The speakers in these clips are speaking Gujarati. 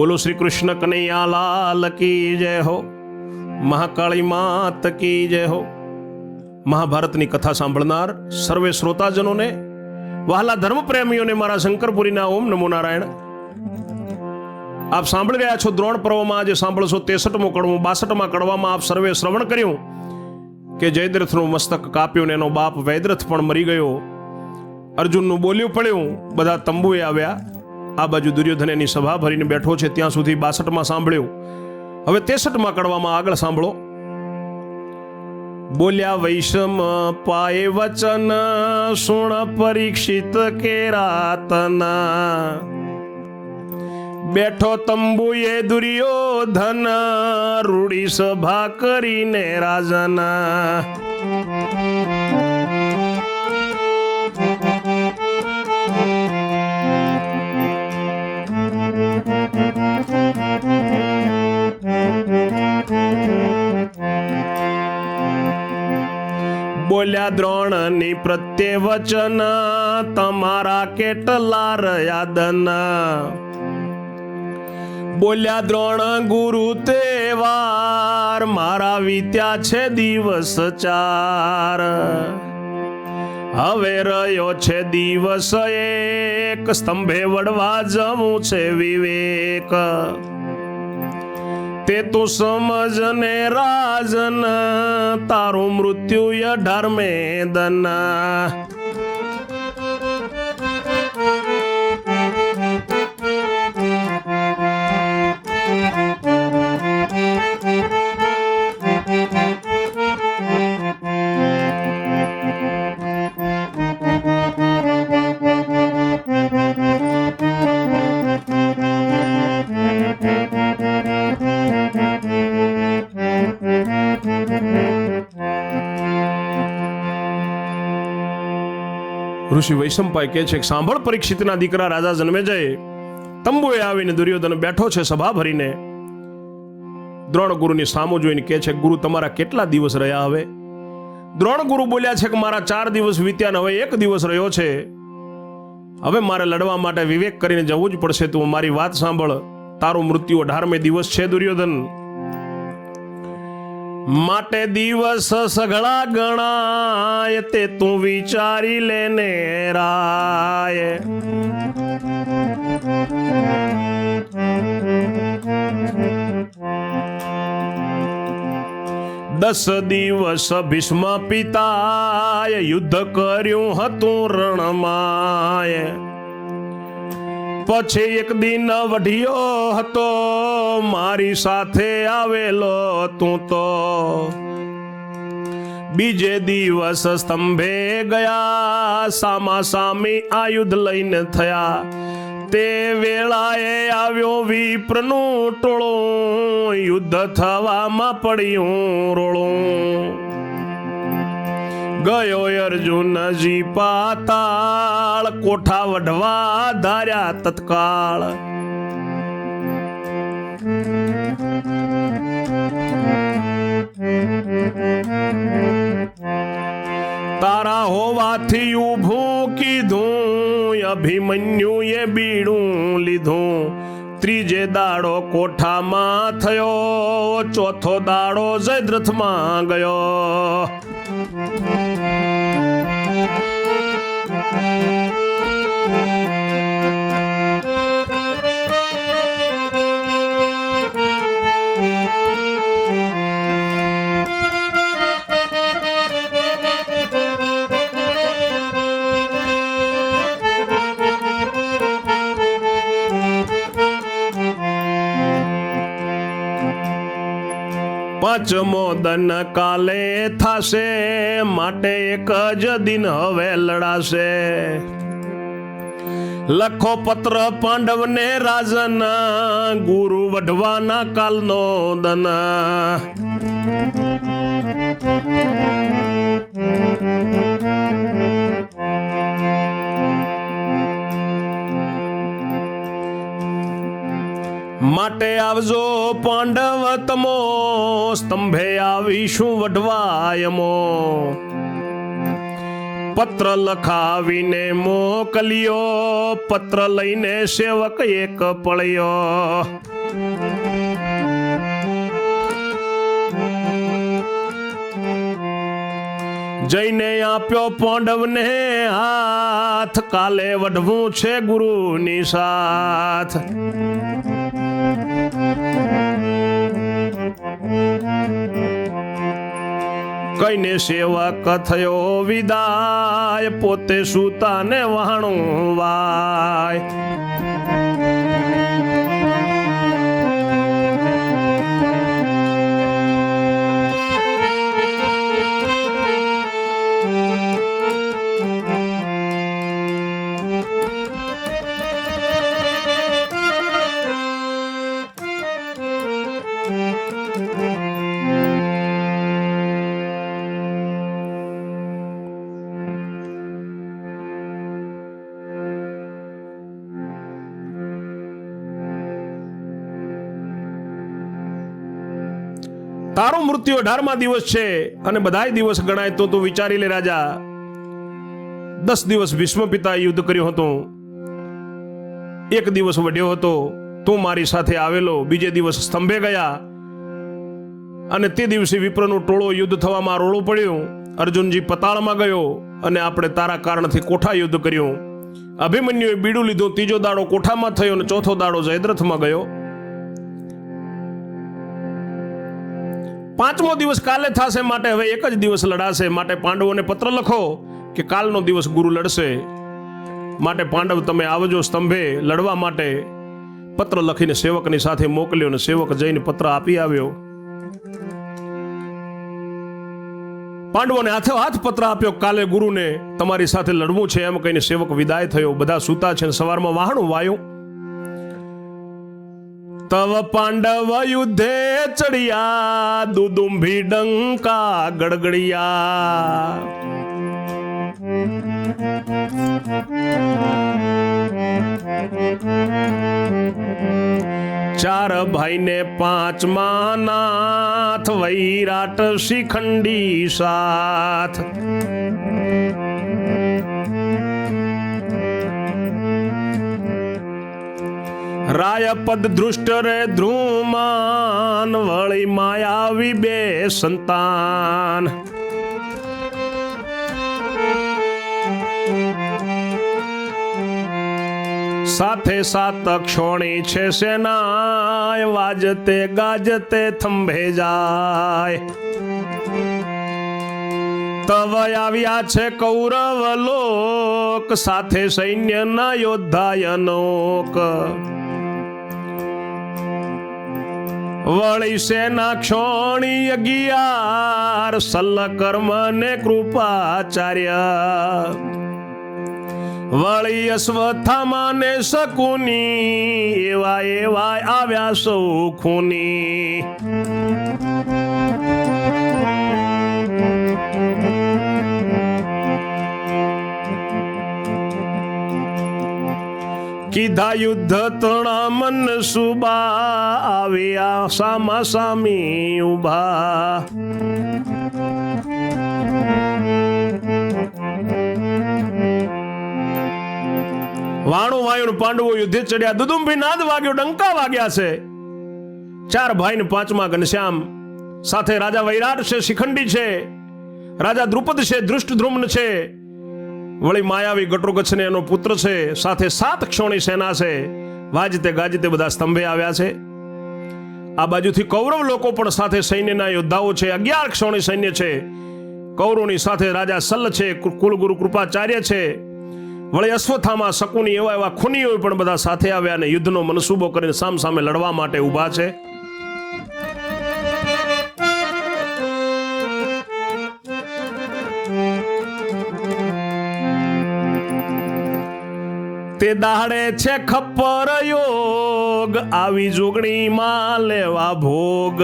બોલો શ્રી કૃષ્ણ કનૈયા લાલ કી જય હો, મહાકાળી માત કી જય હો. મહાભારતની કથા સાંભળનાર સર્વે શ્રોતાજનોને, વહાલા ધર્મપ્રેમીઓને મારા શંકરપુરીના ઓમ નમો નારાયણ. આપ સાંભળી રહ્યા છો દ્રોણ પર્વમાં આજે સાંભળશો તેસઠમો કડવું બાસઠમાં કડવામાં આપ સર્વે શ્રવણ કર્યું કે જયદ્રથનું મસ્તક કાપ્યું ને એનો બાપ વૈદ્રથ પણ મરી ગયો. અર્જુનનું બોલ્યું પડ્યું, બધા તંબુએ આવ્યા. આ બાજુ દુર્યોધન એની સભા ભરીને બેઠો છે, ત્યાં સુધી બાસઠમાં સાંભળ્યું. હવે તેસઠમાં કડવામાં આગળ સાંભળો. બોલ્યા, વૈષમ પાય વચન સુણ પરીક્ષિત કે રાતના? બેઠો તંબુએ દુર્યોધન રૂડી સભા કરીને રાજના? બોલ્યા, દ્રોણની પ્રત્યે વચન તમારા કેટલા રયાદન બોલ્યા, દ્રોણ ગુરુ તેવાર મારા વીત્યા છે દિવસ ચાર. હવે રહ્યો છે દિવસ એક, સ્તંભે વડવા જવું છે વિવેક. તે તું સમજ ને રાજન તારું મૃત્યુ અઢાર મેદના. ઋષિ વૈશંપાય કહે છે સાંભળ પરીક્ષિતના દીકરા રાજા જન્મે જાય, તંબુએ આવીને દુર્યોધન બેઠો છે સભા ભરીને. દ્રોણ ગુરુની સામો જોઈને કહે છે, ગુરુ, તમારા કેટલા દિવસ રહ્યા હવે? દ્રોણ ગુરુ બોલ્યા છે કે, મારા ચાર દિવસ વીત્યા ને હવે એક દિવસ રહ્યો છે. હવે મારે લડવા માટે વિવેક કરીને જવું જ પડશે. તું મારી વાત સાંભળ. તારું મૃત્યુ અઢારમે દિવસ છે, દુર્યોધન. માટે દિવસ સઘળા ગણાય તે તું વિચારી લેને રાય. દસ દિવસ ભીષ્મ પિતાએ યુદ્ધ કર્યું હતું રણમાય પછી એક દિન વઢિયો હતો, મારી સાથે આવેલો તું તો. બીજે દિવસ સ્તંભે ગયા સામા સામી આયુધ લઈને થયા. તે વેળાએ આવ્યો વિપ્રનું ટોળું, યુદ્ધ થવામાં પડ્યું રોળું. ગયો અર્જુનજી પાતાળ, કોઠા વઢવા ધાર્યા તત્કાળ. તારા હોવાથી ઊભું કીધું અભિમન્યુએ બીડું લીધું. ત્રીજે દાડો કોઠામાં થયો, ચોથો દાડો જયદ્રથમાં ગયો. પાંચમો દન કાલે થાશે, માટે એક જ દિન હવે લડાશે. લખો પત્ર પાંડવને રાજના, ગુરુ વઢવાના કાલનો દના. માટે આવજો પાંડવ તમો, સ્તંભે આવીશું વઢવાયમો. પત્ર લખાવીને મોકલ્યો, પત્ર લઈને સેવક એક પળ્યો. જઈને આપ્યો પાંડવને હાથ, કાલે વઢવું છે ગુરુની સાથ. કઈને સેવક થયો વિદાય પોતે સુતાને વાણું વાય. તારો મૃત્યુ અઢારમા દિવસ છે અને બધાય દિવસ ગણાય તો તું વિચારી લે રાજા. દસ દિવસ ભીષ્મ પિતા યુદ્ધ કર્યું હતું. એક દિવસ વઢ્યો હતો. તું મારી સાથે આવેલો. બીજે દિવસ સ્તંભે ગયા. અને તે દિવસે વિપ્રનું ટોળો યુદ્ધ થવામાં રોળો પડ્યું. અર્જુનજી પતાળમાં ગયો અને આપણે તારા કારણથી કોઠા યુદ્ધ કર્યું. અભિમન્યુએ બીડું લીધું. ત્રીજો દાડો કોઠામાં થયો અને ચોથો દાડો જયદ્રથમાં ગયો. પાંચમો દિવસ કાલે થશે, માટે હવે એક જ દિવસ લડાશે. માટે પાંડવોને પત્ર લખો કે કાલનો દિવસ ગુરુ લડશે. માટે પાંડવ તમે આવજો સ્તંભે લડવા માટે. પત્ર લખીને સેવકની સાથે મોકલ્યો અને સેવક જઈને પત્ર આપી આવ્યો. પાંડવોને હાથે હાથ પત્ર આપ્યો, કાલે ગુરુને તમારી સાથે લડવું છે. એમ કહીને સેવક વિદાય થયો. બધા સૂતા છે સવારમાં વાહણું વાયું. તવ પાંડવ યુદ્ધે ચડિયા દુદુંભી ડંકા ગડગડિયા ચાર ભાઈને પાંચમા નાથ વૈરાટ શિખંડી સાથ. રાયપદ દૃષ્ટ રે ધ્રુમાન વળી માયાવી બે સંતાન. સાથે સાત ક્ષોણી છે સેનાય, વાજતે ગાજતે થંભે જાય. તવ આવ્યા છે કૌરવ લોક, સાથે સૈન્યના યોદ્ધા અનોક વળી સેના ક્ષોણી અગિયાર? સલ્લકર્મ ને કૃપાચાર્ય. વળી અશ્વથામા ને શકુની, એવા એવા આવ્યા સૌ ખૂની કીધા યુદ્ધ તણા મન સુબા આવ્યા, સામા સામી ઊભા. વાણું વાયુણ પાંડવો યુદ્ધે ચડ્યા, દુદુંભી નાદ વાગ્યો, ડંકા વાગ્યા છે. ચાર ભાઈ ને પાંચમા ઘનશ્યામ, સાથે રાજા વૈરાટ છે, શિખંડી છે, રાજા દ્રુપદ છે દૃષ્ટધ્રુમ્ન છે. વળી માયાવી ગટરોગચ્છને એનો પુત્ર છે, સાથે સાત ક્ષોણી સેના છે. વાજતે ગાજતે બધા સ્તંભે આવ્યા છે. આ બાજુથી કૌરવ લોકો પણ સાથે સૈન્યના યોદ્ધાઓ છે, અગિયાર ક્ષોણી સૈન્ય છે. કૌરવની સાથે રાજા સલ્લ છે કુલગુરુ કૃપાચાર્ય છે. વળી અશ્વથામાં, શકુની એવા એવા ખૂનીઓ પણ બધા સાથે આવ્યા અને યુદ્ધનો મનસૂબો કરીને સામ સામે લડવા માટે ઊભા છે. તે દાડે છે ખપ્પર યોગ, આવી જોગણીમાં લેવા ભોગ.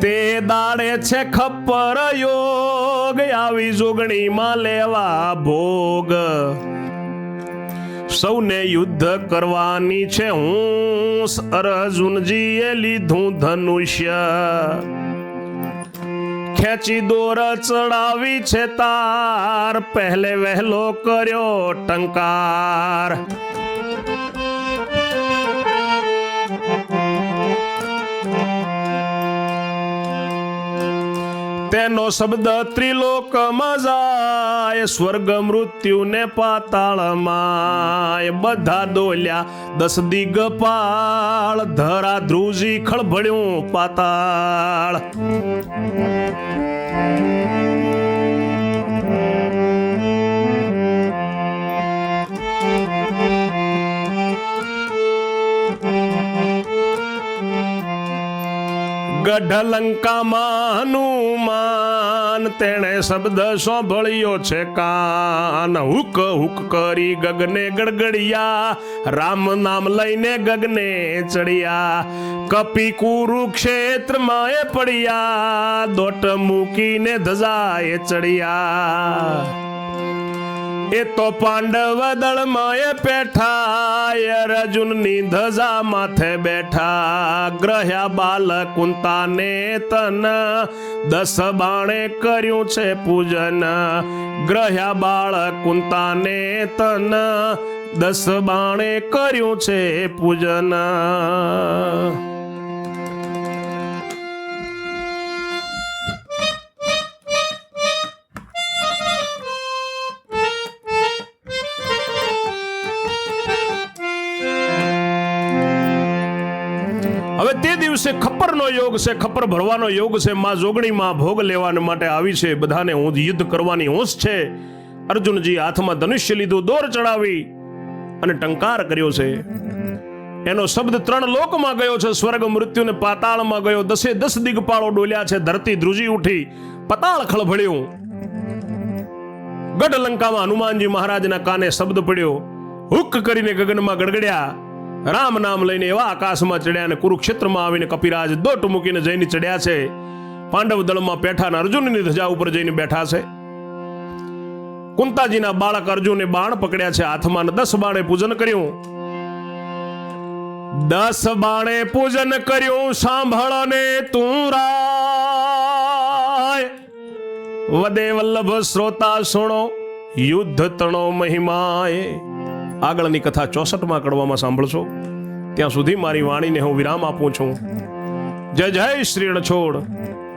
તે દાડે છે ખપ્પર યોગ, આવી જોગણીમાં લેવા ભોગ. સૌને યુદ્ધ કરવાની છે હું અર્જુનજીએ લીધું ધનુષ્ય. ખેંચી દોર ચડાવી છે તાર પહેલે વહેલો કર્યો ટંકાર તેનો શબ્દ ત્રિલોકમાં જાય સ્વર્ગ મૃત્યુ ને પાતાળમાં બધા દોલ્યા દસ દિગપાળ ધરા ધ્રુજી ખળભળ્યું પાતાળ. ગઢલંકામાં હનુમાન તેણે શબ્દ સાંભળ્યો છે કાન. હુક હુક કરી ગગને ગડગડિયા. રામ નામ લઈને ગગને ચડ્યા. કપી કુરુક્ષેત્રમાં એ પડ્યા. દોટ મૂકીને ધજાએ ચડ્યા. એ તો પાંડવ દળમાં એ પેઠા અર્જુનની ધજા માથે બેઠા. ગ્રહ્યા બાલ કુંતાને તન, દસ બાણે કર્યું છે પૂજન. ગ્રહ્યા બાળ કુંતાને તન, દસ બાણે કર્યું છે પૂજન. તે દિવસે ખપ્પરનો યોગ છે, ખપ્પર ભરવાનો યોગ છે, માં જોગણીમાં ભોગ લેવાને માટે આવી છે, બધાને હું યુદ્ધ કરવાની હોશ છે. અર્જુનજી હાથમાં ધનુષ્ય લીધું, દોર ચડાવી અને ટંકાર કર્યો છે. એનો શબ્દ ત્રણ લોકમાં ગયો છે, સ્વર્ગ મૃત્યુ ને પાતાળમાં ગયો, દસે દસ દિગપાળો ડોલ્યા છે, ધરતી ધ્રુજી ઉઠી, પતાળ ખળભળ્યું. ગઢ લંકામાં હનુમાનજી મહારાજના કાને શબ્દ પડ્યો, હુક કરીને ગગનમાં ગડગડ્યા. રામ નામ લઈને એવા આકાશમાં ચડ્યા અને કુરુક્ષેત્રમાં આવીને કપિરાજ દોટ મૂકીને જઈને ચડ્યા છે. પાંડવ દળમાં બેઠા અર્જુનની ધજા ઉપર જઈને બેઠા છે. કુંતાજીના બાળક અર્જુને બાણ પકડ્યા છે. હાથમાં દસ બાણે પૂજન કર્યું. દસ બાણે પૂજન કર્યું. સાંભળ ને રાય. વદે વલ્લભ શ્રોતા, સુણો. યુદ્ધ તણો મહિમાએ. આગળની કથા ચોસઠમાં કડવામાં સાંભળશો. ત્યાં સુધી મારી વાણીને હું વિરામ આપું છું. જય જય શ્રી રણછોડ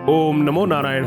ઓમ નમો નારાયણ.